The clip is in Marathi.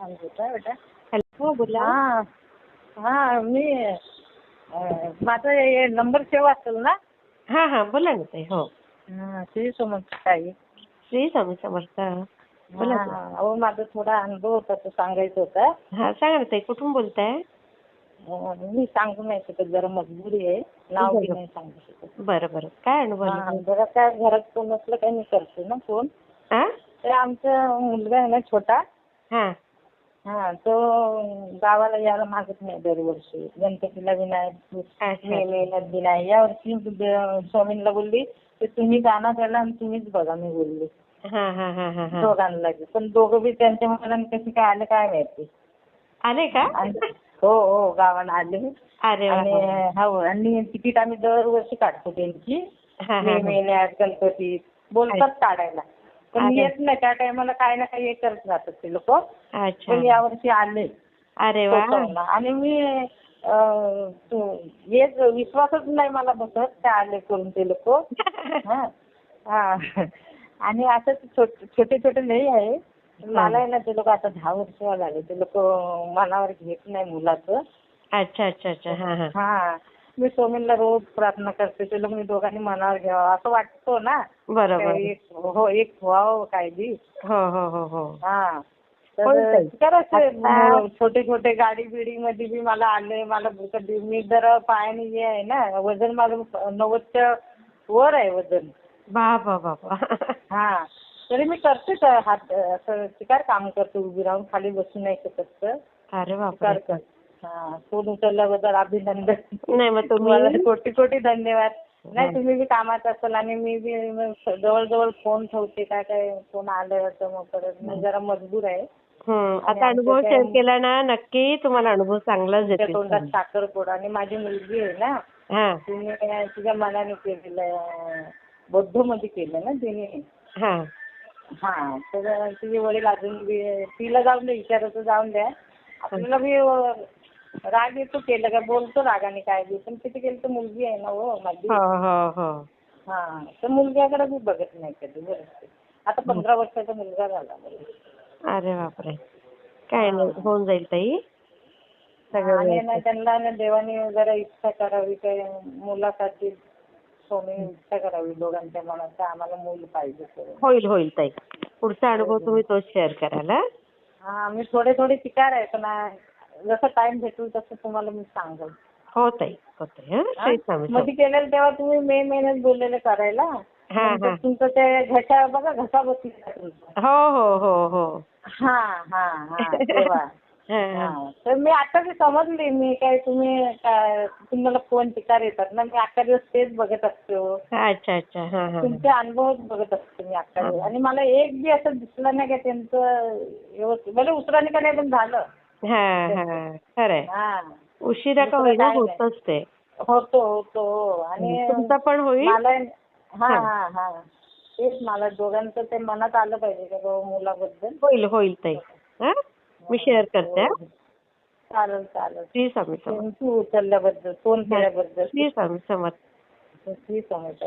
हा बेटा हॅलो बोला. हा हा मी माझा नंबर सेव्ह असेल ना? हा हा बोला ना ताई हो. हा श्री समर्थ ताई श्री स्वामी समर्थ बोला ना. अहो माझा थोडा अनुभव होता तो सांगायचा होता. हा सांगा ना ताई कुठून बोलताय? अं, मी सांगू नाही शकत जरा मजबुरी आहे. नाव बी नाही सांगू शकत. बरं बरं. काय अनुभव हा? जरा काय घरात कोण नसलं काही मी करते ना फोन. हा तर आमचा मुलगा आहे ना छोटा. हा. हा तो गावाला यायला मागत नाही दरवर्षी. गणपतीला बी नाही अच्छा. मे महिन्यात बी नाही यावर्षी ब- स्वामींना बोलली की तुम्ही जाणार त्याला आणि तुम्हीच बघा मी बोलली. हा हा हा हा हा. दोघांना. पण दोघं बी त्यांच्या मनाने कशी काय आले काय माहिती. आले का? हो हो गावाला आले. आणि हो आणि तिकीट आम्ही दरवर्षी काढतो त्यांची. मे. महिन्यात गणपतीत बोलतात काढायला. पण अरे. येत नाही त्या टायमाला काय ना काही हे करत राहतात ते लोक. अच्छा. पण यावर्षी आले. अरे वा. आणि मी अं, तो- हेच विश्वासच नाही मला बसत ते आले करून ते लोक. हा. हा. आणि असंच छोटे छोटे छोटे नाही आहे. मला आहे ना ते लोक आता दहा वर्ष झाले. ते लोक मनावर घेत नाही मुलाचं. अच्छा अच्छा अच्छा. हा हा. हा. मी स्वामींना रोज प्रार्थना करते ते लोक मी दोघांनी मनावर घ्यावं. असं वाटतो ना? बरोबर. एक हो एक व्हावं काय बी हो हो हो हो. हा. तर छोटे छोटे गाडी बिडी मध्ये बी मला आले मला कधी मी जरा पायाने हे आहे ना वजन माझं नव्वदच्या वर आहे वजन. बाबा बाबा हा. तरी मी करते हात असं शिकार काम करते उभी राहून खाली बसू नाही शकत तर. अरे शिकार बापरे कर हा फोन उचलल्याबद्दल अभिनंदन. नाही मग तुम्हाला तुम्ही कोटी कोटी धन्यवाद. नाही तुम्ही बी कामात असाल आणि मी बी मग जवळजवळ फोन ठेवते काय काय फोन आलं तर मग परत. मी जरा मजबूर आहे. आता अनुभव शेअर केला ना नक्की तुम्हाला अनुभव चांगलाच तोंडात साखर पोड आणि माझी मुलगी आहे ना हा. तिने तिच्या मनाने केलेलं बौद्धमध्ये केलं ना तिने. हा. हा तर तिचे वडील अजून बी तिला जाऊन द्या विचारायचं जाऊन द्या. आपल्याला बी राग येतो केलं का बोलतो रागाने काय बी. पण किती केलं तर मुलगी आहे ना हो माझी. हो हो हो. हा तर मुलग्याकडे मी बघत नाही कधी बरं आता पंधरा वर्षाचा मुलगा झाला मला अरे बापरे. काय नाही होऊन जाईल ताई. सगळं आणि ना व्यवस्थित. त्यांना ना देवाने जरा इच्छा करावी काय मुलासाठी स्वामी इच्छा करावी दोघांच्या मनात आम्हाला मूल पाहिजे करून. होईल होईल ताई. पुढचा अनुभव तुम्ही तोच शेअर कराल हा? हा मी थोडे थोडे शिकार आहे पण आ, जसं टाइम भेटेल तसं तुम्हाला मी सांगेल हो ताई. हो ताई. हा हा? मध्ये केलेलं तेव्हा तुम्ही मे महिन्यात बोललेले करायला. हा नंतर तुमचं ते घसा बघा घसा बसलेला तुमचा. हो हो हो हो. हा हा हा. तेव्हा. हा, हा. हा. तर मी आता बी समजली मी काय तुम्ही काय तुम्हाला फोन शिकार येतात ना मी अख्खा दिवस तेच बघत असते हो. अच्छा अच्छा. हा हा तुमचे अनुभवच बघत असते मी अख्खा दिवस. आणि मला एक बी असं दिसलं नाही का त्यांचं व्यवस्थित. भले उसराने का नाही पण झालं. हा हा. खरंय. हा. उशिरा का होईना. होतच ते होतो होतो. हो. आणि तुमचा पण होईल? मला हा हा. हा. हा तेच मला दोघांचं ते मनात आलं पाहिजे का बाबा मुलाबद्दल? होईल होईल ताई. हा? मी शेअर करते हा? चालेल चालेल. श्री स्वामी समर्थ थँक्यू उचलल्याबद्दल फोन केल्याबद्दल. श्री स्वामी समर्थ श्री समर्थ